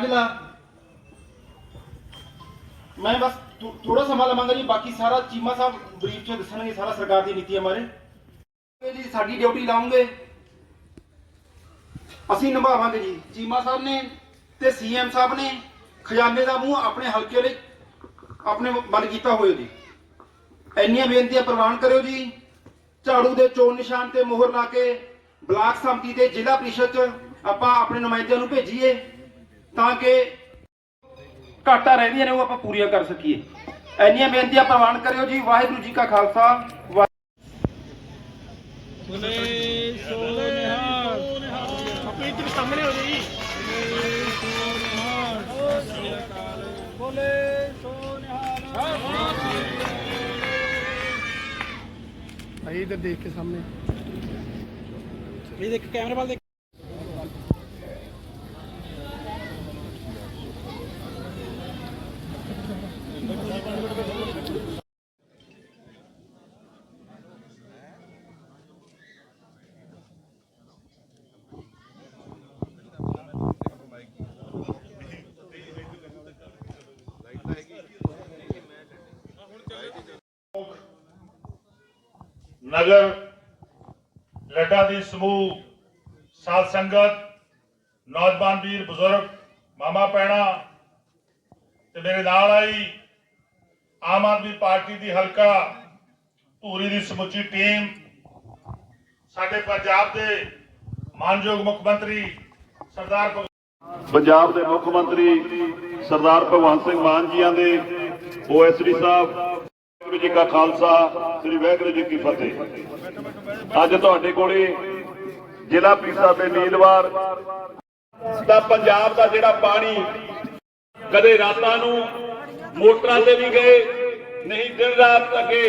ਕਾਂਝਲਾ ਮੈਂ ਬਸ ਥੋੜਾ ਸਮਾਂ ਲਵਾਂਗਾ ਜੀ, ਬਾਕੀ ਸਾਰਾ ਚੀਮਾ ਸਾਹਿਬ ਬਰੀਫ ਚ ਦੱਸਣਗੇ ਸਾਰਾ ਸਰਕਾਰ ਦੀ ਨੀਤੀਆਂ ਬਾਰੇ। ਜੀ, ਸਾਡੀ ਡਿਊਟੀ ਲਾਉਂਗੇ। ਅਸੀਂ ਨਿਭਾਵਾਂਗੇ ਜੀ। ਚੀਮਾ ਸਾਹਿਬ ਨੇ ਤੇ ਸੀਐਮ ਸਾਹਿਬ ਨੇ ਖਜ਼ਾਨੇ ਦਾ ਮੂੰਹ ਆਪਣੇ ਹਲਕੇ ਲਈ ਆਪਣੇ ਬੰਦ ਕੀਤਾ ਹੋਇਆ ਜੀ। ਇੰਨੀਆਂ ਬੇਨਤੀਆਂ ਪ੍ਰਵਾਨ ਕਰਿਓ ਜੀ। ਝਾੜੂ ਦੇ ਚੋਣ ਨਿਸ਼ਾਨ ਤੇ ਮੋਹਰ ਲਾ ਕੇ ਬਲਾਕ ਸੰਮਤੀ ਤੇ ਜ਼ਿਲ੍ਹਾ ਪ੍ਰੀਸ਼ਦ ਚ ਆਪਾਂ ਆਪਣੇ ਨੁਮਾਇੰਦਿਆਂ ਨੂੰ ਭੇਜੀਏ। ਤਾਂ ਕਿ ਘਾਟਾ ਰਹਿੰਦੀਆਂ ਨੇ ਉਹ ਆਪਾਂ ਪੂਰੀਆਂ ਕਰ ਸਕੀਏ। ਇੰਨੀਆਂ ਬੇਨਤੀਆਂ ਪ੍ਰਵਾਨ ਕਰਿਓ ਜੀ ਵਾਹਿਗੁਰੂ ਜੀ ਕਾ ਖਾਲਸਾ ਆਈ ਇਧਰ ਦੇਖ ਕੇ ਸਾਹਮਣੇ। ਇਹ ਦੇਖ ਕੈਮਰੇ ਵੱਲ ਦੇਖ। ਨਗਰ ਲੱਡਾ ਦੀ ਸਮੂਹ, ਸਾਧ ਸੰਗਤ, ਨੌਜਵਾਨ ਵੀਰ, ਬਜ਼ੁਰਗ, ਮਾਮਾ ਪੈਣਾ ਤੇ ਮੇਰੇ ਨਾਲ ਆਈ ਆਮ ਆਦਮੀ ਪਾਰਟੀ ਦੀ ਹਲਕਾ ਧੂਰੀ ਦੀ ਸਮੁੱਚੀ ਟੀਮ, ਸਾਡੇ ਪੰਜਾਬ ਦੇ ਮਾਨਯੋਗ ਮੁੱਖ ਮੰਤਰੀ ਸਰਦਾਰ ਭਗਵੰਤ ਪੰਜਾਬ ਦੇ ਮੁੱਖ ਮੰਤਰੀ ਸਰਦਾਰ ਭਗਵੰਤ ਸਿੰਘ ਮਾਨ ਜੀਆਂ ਦੇ ਓਐਸਡੀ ਸਾਹਿਬ ਵਾਹਿਗੁਰੂ ਜੀ ਕਾ ਖਾਲਸਾ, ਸ੍ਰੀ ਵਾਹਿਗੁਰੂ ਜੀ ਕੀ ਫਤਿਹ। ਅੱਜ ਤੁਹਾਡੇ ਕੋਲੇ ਜ਼ਿਲ੍ਹਾ ਪ੍ਰੀਸ਼ਦ ਦੇ ਉਮੀਦਵਾਰ ਦਾ ਪੰਜਾਬ ਦਾ ਜਿਹੜਾ ਪਾਣੀ ਕਦੇ ਰਾਤਾਂ ਨੂੰ ਮੋਟਰਾਂ ਤੇ ਵੀ ਗਏ, ਨਹੀਂ ਦਿਨ ਰਾਤ ਅੱਗੇ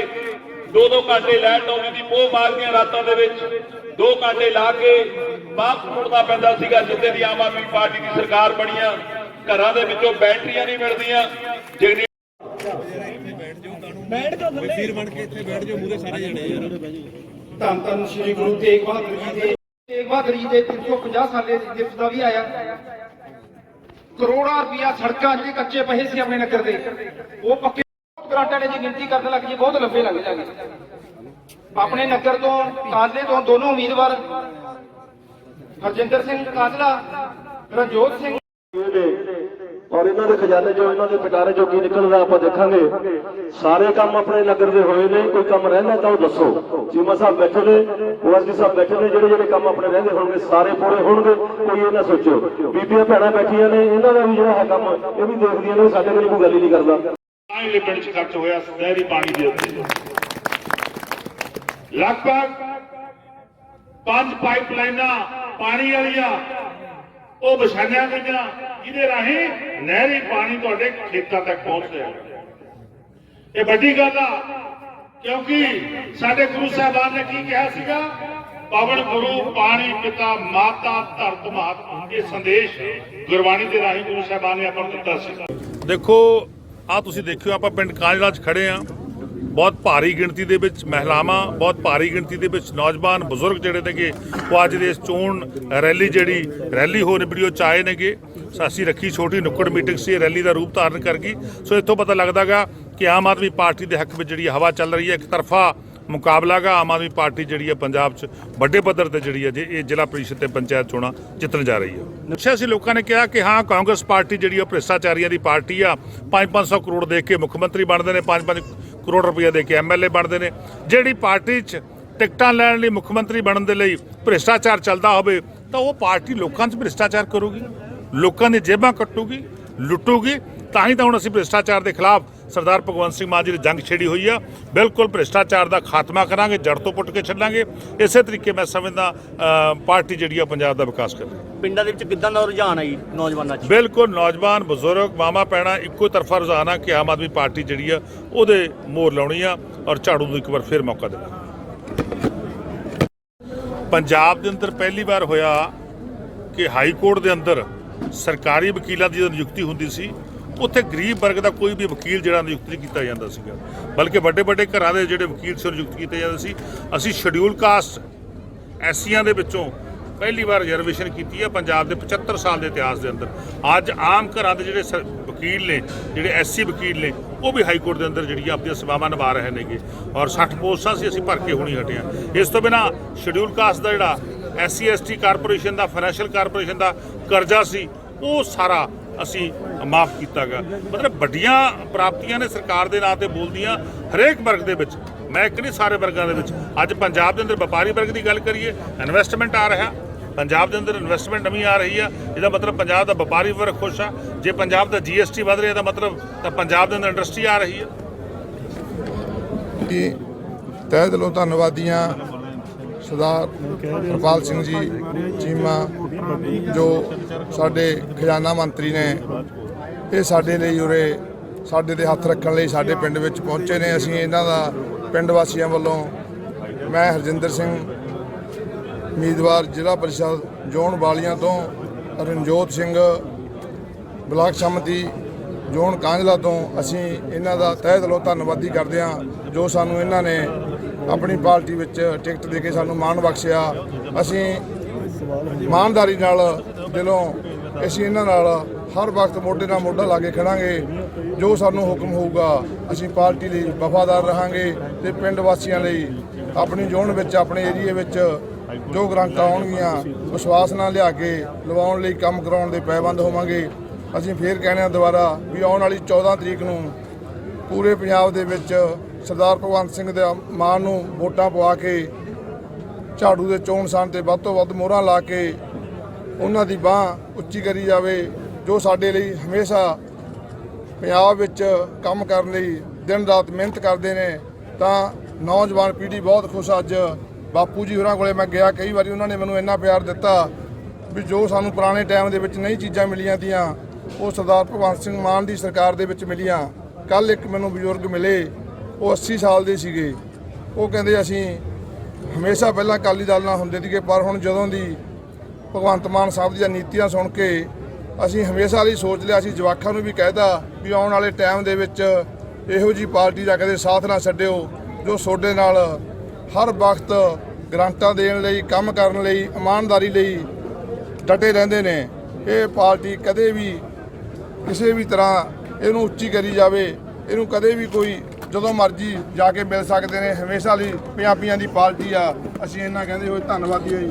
ਦੋ ਦੋ ਘੰਟੇ ਲੈਟ ਆਉਂਦੀ ਦੀ ਪੋਹ ਮਾਰਦੀਆਂ ਰਾਤਾਂ ਦੇ ਵਿੱਚ, ਦੋ ਘੰਟੇ ਲਾ ਕੇ ਵਾਪਸ ਮੁੜਨਾ ਪੈਂਦਾ ਸੀਗਾ ਜਿੱਦੇ ਦੀ ਆਮ ਆਦਮੀ ਪਾਰਟੀ ਦੀ ਸਰਕਾਰ ਬਣੀਆਂ, ਘਰਾਂ ਦੇ ਵਿੱਚੋਂ ਬੈਟਰੀਆਂ ਨਹੀਂ ਮਿਲਦੀਆਂ ਜਿਹੜੀ ਧੰਨ ਧੰਨ ਸ੍ਰੀ ਗੁਰੂ ਤੇਗ ਬਹਾਦਰ ਜੀ ਦੇ ਤੇਗ ਬਹਾਦਰ ਜੀ ਦੇ 350 ਸਾਲੇ ਦੀ ਦਿਵਸ ਦਾ ਵੀ ਆਇਆ। ਕਰੋੜਾਂ ਰੁਪਇਆ ਸੜਕਾਂ ਜਿਹੜੇ ਕੱਚੇ ਪਏ ਸੀ ਆਪਣੇ ਨਗਰ ਦੇ ਉਹ ਪੱਕੇ ਗਰਾਂਟਾਂ ਨੇ ਜੇ ਗਿਣਤੀ ਕਰਨ ਲੱਗ ਜੀ ਬਹੁਤ ਲੰਬੇ ਲੱਗ ਜਾਗੇ ਆਪਣੇ ਨਗਰ ਤੋਂ ਕਾਜ਼ਲੇ ਤੋਂ ਦੋਨੋਂ ਉਮੀਦਵਾਰ ਹਰਜਿੰਦਰ ਸਿੰਘ ਕਾਜ਼ਲਾ ਰਣਜੋਤ ਸਿੰਘ। ਔਰ ਇਹਨਾਂ ਦੇ ਖਜ਼ਾਨੇ ਚੋਂ, ਇਹਨਾਂ ਦੇ ਪਿਟਾਰੇ ਚੋਂ ਕੀ ਨਿਕਲਦਾ ਆਪਾਂ ਦੇਖਾਂਗੇ। ਸਾਰੇ ਕੰਮ ਆਪਣੇ ਨਗਰ ਦੇ ਹੋਏ ਨੇ, ਕੋਈ ਕੰਮ ਰਹਿੰਦਾ ਤਾਂ ਉਹ ਦੱਸੋ। ਚੀਮਾ ਸਾਹਿਬ ਬੈਠੇ ਨੇ ਓਐਸਡੀ ਸਾਹਿਬ ਬੈਠੇ ਨੇ, ਜਿਹੜੇ ਜਿਹੜੇ ਕੰਮ ਆਪਣੇ ਰਹਿੰਦੇ ਹੋਣਗੇ, ਸਾਰੇ ਪੂਰੇ ਹੋਣਗੇ, ਕੋਈ ਇਹ ਨਾ ਸੋਚੋ। ਬੀਬੀਆਂ ਭੈਣਾਂ ਬੈਠੀਆਂ ਨੇ, ਇਹਨਾਂ ਦਾ ਵੀ ਜਿਹੜਾ ਹੈ ਕੰਮ, ਇਹ ਵੀ ਦੇਖਦੀਆਂ ਨੇ, ਸਾਡੇ ਕੋਲ ਕੋਈ ਗੱਲ ਹੀ ਨਹੀਂ ਕਰਦਾ। ਤਾਂ ਹੀ 'ਚ ਖਰਚ ਹੋਇਆ ਨਹਿਰੀ ਪਾਣੀ ਦੇ ਉੱਤੇ। ਲਗਭਗ ਪੰਜ ਪਾਈਪਲਾਈਨਾਂ ਪਾਣੀ ਵਾਲੀਆਂ, ਉਹ ਵਿਛਾਈਆਂ ਗਈਆਂ। ਜਿਹਦੇ ਰਾਹੀਂ? ਨਹਿਰੀ ਪਾਣੀ ਤੁਹਾਡੇ ਖੇਤਾਂ ਤੱਕ ਪਹੁੰਚ ਰਿਹਾ। ਇਹ ਵੱਡੀ ਗੱਲ ਆ, ਕਿਉਂਕਿ ਸਾਡੇ ਗੁਰੂ ਸਾਹਿਬਾਨ ਨੇ ਕੀ ਕਿਹਾ ਸੀਗਾ? ਪਵਨ ਗੁਰੂ ਪਾਣੀ ਪਿਤਾ ਮਾਤਾ ਧਰਤ ਮਾਤ ਇਹ ਸੰਦੇਸ਼ ਗੁਰਬਾਣੀ ਦੇ ਰਾਹੀਂ ਗੁਰੂ ਸਾਹਿਬਾਨ ਨੇ ਆਪਾਂ ਨੂੰ ਦਿੱਤਾ ਸੀ। ਦੇਖੋ ਆ ਤੁਸੀਂ ਦੇਖਿਓ, ਆਪਾਂ ਪਿੰਡ ਕਾਂਜਲਾ 'ਚ ਖੜੇ ਆ। ਬਹੁਤ ਭਾਰੀ ਗਿਣਤੀ ਦੇ ਵਿੱਚ ਮਹਿਲਾਵਾਂ, ਬਹੁਤ ਭਾਰੀ ਗਿਣਤੀ ਦੇ ਵਿੱਚ ਨੌਜਵਾਨ ਬਜ਼ੁਰਗ ਜਿਹੜੇ ਨੇਗੇ, ਉਹ ਅੱਜ ਦੇ ਇਸ ਚੋਣ ਰੈਲੀ ਜਿਹੜੀ, ਰੈਲੀ ਹੋ ਨਿਬੜੀ ਉਹ ਚਾਏ ਨੇਗੇ। ਸੋ ਰੱਖੀ ਛੋਟੀ ਨੁੱਕੜ ਮੀਟਿੰਗ ਸੀ, ਇਹ ਰੈਲੀ ਦਾ ਰੂਪ ਧਾਰਨ ਕਰ ਗਈ। ਸੋ ਇੱਥੋਂ ਪਤਾ ਲੱਗਦਾਗਾ ਕਿ ਆਮ ਆਦਮੀ ਪਾਰਟੀ ਦੇ ਹੱਕ ਵਿੱਚ ਜਿਹੜੀ ਹਵਾ ਚੱਲ ਰਹੀ ਹੈ, ਇੱਕ ਤਰਫਾ ਮੁਕਾਬਲਾ ਗਾ ਆਮ ਆਦਮੀ ਪਾਰਟੀ ਜਿਹੜੀ ਹੈ ਪੰਜਾਬ 'ਚ ਵੱਡੇ ਪੱਧਰ ਤੇ ਜਿਹੜੀ ਹੈ ਜੇ ਇਹ ਜ਼ਿਲ੍ਹਾ ਪ੍ਰੀਸ਼ਦ ਤੇ ਪੰਚਾਇਤ ਚੋਣਾਂ ਜਿੱਤਣ ਜਾ ਰਹੀ ਹੈ। ਅੱਛਾ ਸੀ ਲੋਕਾਂ ਨੇ ਕਿਹਾ ਕਿ ਹਾਂ, ਕਾਂਗਰਸ ਪਾਰਟੀ ਜਿਹੜੀ ਆ ਭ੍ਰਿਸ਼ਟਾਚਾਰੀਆਂ ਦੀ ਪਾਰਟੀ ਆ 5-500 ਕਰੋੜ ਦੇ ਕੇ ਮੁੱਖ ਮੰਤਰੀ ਬਣਦੇ ਨੇ 5-5 ਕਰੋੜ ਰੁਪਏ ਦੇ ਕੇ ਐਮਐਲਏ ਬਣਦੇ ਨੇ। ਜਿਹੜੀ ਪਾਰਟੀ 'ਚ ਟਿਕਟਾਂ ਲੈਣ ਲਈ ਮੁੱਖ ਮੰਤਰੀ ਬਣਨ ਦੇ ਲਈ ਭ੍ਰਿਸ਼ਟਾਚਾਰ ਚੱਲਦਾ ਹੋਵੇ, ਤਾਂ ਉਹ ਪਾਰਟੀ ਲੋਕਾਂ 'ਚ ਭ੍ਰਿਸ਼ਟਾਚਾਰ ਕਰੂਗੀ। ਲੋਕਾਂ ਦੀ ਜੇਬਾਂ ਕੱਟੂਗੀ ਲੁੱਟੂਗੀ ਤਾਂ ਹੀ ਤਾਂ ਹੁਣ ਅਸੀਂ ਭ੍ਰਿਸ਼ਟਾਚਾਰ ਦੇ ਖਿਲਾਫ ਸਰਦਾਰ ਭਗਵੰਤ ਸਿੰਘ ਮਾਨ ਜੀ ਦੀ ਜੰਗ ਛੇੜੀ ਹੋਈ ਆ। ਬਿਲਕੁਲ ਭ੍ਰਿਸ਼ਟਾਚਾਰ ਦਾ ਖਾਤਮਾ ਕਰਾਂਗੇ ਜੜ ਤੋਂ ਪੁੱਟ ਕੇ ਛੱਡਾਂਗੇ। ਇਸੇ ਤਰੀਕੇ ਮੈਂ ਸਮਝਦਾ ਪਾਰਟੀ ਜਿਹੜੀ ਆ ਪੰਜਾਬ ਦਾ ਵਿਕਾਸ ਕਰੇਗੀ ਪਿੰਡਾਂ ਦੇ ਵਿੱਚ ਕਿੱਦਾਂ ਦਾ ਰੁਝਾਨ ਹੈ ਜੀ ਨੌਜਵਾਨਾਂ 'ਚ? ਬਿਲਕੁਲ ਨੌਜਵਾਨ ਬਜ਼ੁਰਗ ਮਾਮਾ ਪੈਣਾ ਇੱਕੋ ਤਰਫਾ ਰੁਝਾਨ ਆ ਕਿ ਆਮ ਆਦਮੀ ਪਾਰਟੀ ਜਿਹੜੀ ਆ ਉਹਦੇ ਮੋਹਰ ਲਾਉਣੀ ਆ ਔਰ ਝਾੜੂ ਨੂੰ ਇੱਕ ਵਾਰ ਫਿਰ ਮੌਕਾ ਦੇਣਾ ਪੰਜਾਬ ਦੇ ਅੰਦਰ ਪਹਿਲੀ ਵਾਰ ਹੋਇਆ ਕਿ ਹਾਈ ਕੋਰਟ ਦੇ ਅੰਦਰ ਸਰਕਾਰੀ ਵਕੀਲਾਂ ਦੀ ਜਦੋਂ ਨਿਯੁਕਤੀ ਹੁੰਦੀ ਸੀ, ਉੱਥੇ ਗਰੀਬ ਵਰਗ ਦਾ ਕੋਈ ਵੀ ਵਕੀਲ ਜਿਹੜਾ ਨਿਯੁਕਤ ਨਹੀਂ ਕੀਤਾ ਜਾਂਦਾ ਸੀਗਾ। ਬਲਕਿ ਵੱਡੇ ਵੱਡੇ ਘਰਾਂ ਦੇ ਜਿਹੜੇ ਵਕੀਲ ਸੀ, ਉਹ ਨਿਯੁਕਤ ਕੀਤੇ ਜਾਂਦੇ ਸੀ। ਅਸੀਂ ਸ਼ਡਿਊਲ ਕਾਸਟ ਐਸੀਆਂ ਦੇ ਵਿੱਚੋਂ ਪਹਿਲੀ ਵਾਰ ਰਿਜ਼ਰਵੇਸ਼ਨ ਕੀਤੀ ਹੈ ਪੰਜਾਬ ਦੇ 75 ਸਾਲ ਦੇ ਇਤਿਹਾਸ ਦੇ ਅੰਦਰ। ਅੱਜ ਆਮ ਘਰਾਂ ਦੇ ਜਿਹੜੇ ਸ- ਵਕੀਲ ਨੇ, ਜਿਹੜੇ ਐਸਸੀ ਵਕੀਲ ਨੇ, ਉਹ ਵੀ ਹਾਈ ਕੋਰਟ ਦੇ ਅੰਦਰ ਜਿਹੜੀਆਂ ਆਪਣੀਆਂ ਸੇਵਾਵਾਂ ਨਿਭਾ ਰਹੇ ਨੇਗੇ। ਔਰ 60 ਪੋਸਟਾਂ ਸੀ, ਅਸੀਂ ਭਰ ਕੇ ਹੁਣੀ ਹਟੇ ਇਸ ਤੋਂ ਬਿਨਾ ਸ਼ਡਿਊਲ ਕਾਸਟ ਦਾ ਜਿਹੜਾ ਐਸਸੀ ਐਸਟੀ ਕਾਰਪੋਰੇਸ਼ਨ ਦਾ, ਫਾਈਨੈਂਸ਼ੀਅਲ ਕਾਰਪੋਰੇਸ਼ਨ ਦਾ ਕਰਜ਼ਾ ਸੀ, ਉਹ ਸਾਰਾ ਅਸੀਂ ਮਾਫ ਕੀਤਾ ਗਿਆ। ਮਤਲਬ ਵੱਡੀਆਂ ਪ੍ਰਾਪਤੀਆਂ ਨੇ ਸਰਕਾਰ ਦੇ ਨਾਂ ਤੇ ਬੋਲਦੀਆਂ ਹਰੇਕ ਵਰਗ ਦੇ ਵਿੱਚ। ਮੈਂ ਇੱਕ ਨਹੀਂ, ਸਾਰੇ ਵਰਗਾਂ ਦੇ ਵਿੱਚ। ਅੱਜ ਪੰਜਾਬ ਦੇ ਅੰਦਰ ਵਪਾਰੀ ਵਰਗ ਦੀ ਗੱਲ ਕਰੀਏ ਇਨਵੈਸਟਮੈਂਟ ਆ ਰਿਹਾ। ਪੰਜਾਬ ਦੇ ਅੰਦਰ ਇਨਵੈਸਟਮੈਂਟ ਨਵੀਂ ਆ ਰਹੀ ਆ। ਇਹਦਾ ਮਤਲਬ ਪੰਜਾਬ ਦਾ ਵਪਾਰੀ ਵਰਗ ਖੁਸ਼ ਆ। ਜੇ ਪੰਜਾਬ ਦਾ ਜੀਐਸਟੀ ਵਧ ਰਿਹਾ, ਇਹਦਾ ਮਤਲਬ ਤਾਂ ਪੰਜਾਬ ਦੇ ਅੰਦਰ ਇੰਡਸਟਰੀ ਆ ਰਹੀ ਆ। ਜੀ, ਤਹਿ ਦਿਲੋਂ ਧੰਨਵਾਦੀਆਂ ਸਰਦਾਰ ਹਰਪਾਲ ਸਿੰਘ ਜੀ, ਚੀਮਾ, ਜੋ ਸਾਡੇ ਖਜ਼ਾਨਾ ਮੰਤਰੀ ਨੇ, ਇਹ ਸਾਡੇ ਲਈ ਉਰੇ ਸਾਡੇ ਤੇ ਹੱਥ ਰੱਖਣ ਲਈ ਸਾਡੇ ਪਿੰਡ ਵਿੱਚ ਪਹੁੰਚੇ ਨੇ। ਅਸੀਂ ਇਹਨਾਂ ਦਾ ਪਿੰਡ ਵਾਸੀਆਂ ਵੱਲੋਂ ਮੈਂ ਹਰਜਿੰਦਰ ਸਿੰਘ, ਉਮੀਦਵਾਰ ਜ਼ਿਲ੍ਹਾ ਪਰਿਸ਼ਦ ਜ਼ੋਨ ਵਾਲੀਆਂ ਤੋਂ, ਰਣਜੋਤ ਸਿੰਘ, ਬਲਾਕ ਸੰਮਤੀ ਜੋਨ ਕਾਂਝਲਾ ਤੋਂ ਅਸੀਂ ਇਹਨਾਂ ਦਾ ਤਹਿ ਦਿਲੋਂ ਧੰਨਵਾਦੀ ਕਰਦੇ ਹਾਂ, ਜੋ ਸਾਨੂੰ ਇਹਨਾਂ ਨੇ ਆਪਣੀ ਪਾਰਟੀ ਵਿੱਚ ਟਿਕਟ ਦੇ ਕੇ ਸਾਨੂੰ ਮਾਣ ਬਖਸ਼ਿਆ। ਅਸੀਂ ਇਮਾਨਦਾਰੀ ਨਾਲ ਦਿਲੋਂ ਅਸੀਂ ਇਹਨਾਂ ਨਾਲ ਹਰ ਵਕਤ ਮੋਢੇ ਨਾਲ ਮੋਢਾ ਲਾ ਕੇ ਖੜਾਂਗੇ। ਜੋ ਸਾਨੂੰ ਹੁਕਮ ਹੋਊਗਾ, ਅਸੀਂ ਪਾਰਟੀ ਲਈ ਵਫਾਦਾਰ ਰਹਾਂਗੇ ਤੇ ਪਿੰਡ ਵਾਸੀਆਂ ਲਈ ਆਪਣੀ ਜ਼ੋਨ ਵਿੱਚ, ਆਪਣੇ ਏਰੀਏ ਵਿੱਚ ਜੋ ਗ੍ਰਾਂਟਾਂ ਆਉਣਗੀਆਂ, ਵਿਸ਼ਵਾਸ ਨਾਲ ਲਿਆ ਕੇ ਲਵਾਉਣ ਲਈ ਕੰਮ ਕਰਾਉਣ ਦੇ ਪੈਬੰਦ ਹੋਵਾਂਗੇ। ਅਸੀਂ ਫੇਰ ਕਹਿੰਦੇ ਹਾਂ ਦੁਬਾਰਾ ਵੀ ਆਉਣ ਵਾਲੀ 14 ਤਰੀਕ ਨੂੰ ਪੂਰੇ ਪੰਜਾਬ ਦੇ ਵਿੱਚ ਸਰਦਾਰ ਭਗਵੰਤ ਸਿੰਘ ਦੇ ਮਾਨ ਨੂੰ ਵੋਟਾਂ ਪਵਾ ਕੇ ਝਾੜੂ ਦੇ ਚੋਣ ਸਾਨ ਤੇ ਵੱਧ ਤੋਂ ਵੱਧ ਮੋਹਰਾਂ ਲਾ ਕੇ ਉਹਨਾਂ ਦੀ ਬਾਹ ਉੱਚੀ ਕਰੀ ਜਾਵੇ, ਜੋ ਸਾਡੇ ਲਈ ਹਮੇਸ਼ਾ ਪੰਜਾਬ ਵਿੱਚ ਕੰਮ ਕਰਨ ਲਈ ਦਿਨ ਰਾਤ ਮਿਹਨਤ ਕਰਦੇ ਨੇ, ਤਾਂ ਨੌਜਵਾਨ ਪੀੜ੍ਹੀ ਬਹੁਤ ਖੁਸ਼ ਅੱਜ। ਬਾਪੂ ਜੀ ਹੋਰਾਂ ਕੋਲੇ ਮੈਂ ਗਿਆ, ਕਈ ਵਾਰੀ ਉਹਨਾਂ ਨੇ ਮੈਨੂੰ ਇੰਨਾ ਪਿਆਰ ਦਿੱਤਾ ਵੀ ਜੋ ਸਾਨੂੰ ਪੁਰਾਣੇ ਟਾਈਮ ਦੇ ਵਿੱਚ ਨਹੀਂ ਚੀਜ਼ਾਂ ਮਿਲੀਆਂ ਤੀਆਂ, ਉਹ ਸਰਦਾਰ ਭਗਵੰਤ ਸਿੰਘ ਮਾਨ ਦੀ ਸਰਕਾਰ ਦੇ ਵਿੱਚ ਮਿਲੀਆਂ। ਕੱਲ ਇੱਕ ਮੈਨੂੰ ਬਜ਼ੁਰਗ ਮਿਲੇ ਉਹ 80 ਸਾਲ ਦੇ ਸੀਗੇ। ਉਹ ਕਹਿੰਦੇ ਅਸੀਂ ਹਮੇਸ਼ਾ ਪਹਿਲਾਂ ਅਕਾਲੀ ਦਲ ਨਾਲ ਹੁੰਦੇ ਸੀਗੇ, ਪਰ ਹੁਣ ਜਦੋਂ ਦੀ ਭਗਵੰਤ ਮਾਨ ਸਾਹਿਬ ਦੀਆਂ ਨੀਤੀਆਂ ਸੁਣ ਕੇ ਅਸੀਂ ਹਮੇਸ਼ਾ ਲਈ ਸੋਚ ਲਿਆ, ਅਸੀਂ ਜਵਾਖਾਂ ਨੂੰ ਵੀ ਕਹਿਦਾ ਵੀ ਆਉਣ ਵਾਲੇ ਟਾਈਮ ਦੇ ਵਿੱਚ ਇਹੋ ਜੀ ਪਾਰਟੀ ਦਾ ਕਦੇ ਸਾਥ ਨਾ ਛੱਡਿਓ, ਜੋ ਤੁਹਾਡੇ ਨਾਲ ਹਰ ਵਕਤ ਗ੍ਰਾਂਟਾਂ ਦੇਣ ਲਈ, ਕੰਮ ਕਰਨ ਲਈ, ਇਮਾਨਦਾਰੀ ਲਈ ਡਟੇ ਰਹਿੰਦੇ ਨੇ। ਇਹ ਪਾਰਟੀ ਕਦੇ ਵੀ ਕਿਸੇ ਵੀ ਤਰ੍ਹਾਂ ਇਹਨੂੰ ਉੱਚੀ ਕਰੀ ਜਾਵੇ, ਇਹਨੂੰ ਕਦੇ ਵੀ ਕੋਈ ਜਦੋਂ ਮਰਜ਼ੀ ਜਾ ਕੇ ਮਿਲ ਸਕਦੇ ਨੇ। ਹਮੇਸ਼ਾ ਲਈ ਪੰਜਾਬੀਆਂ ਦੀ ਪਾਰਟੀ ਆ। ਅਸੀਂ ਇਹਨਾਂ ਕਹਿੰਦੇ ਹੋਏ ਧੰਨਵਾਦੀ ਹਾਂ ਜੀ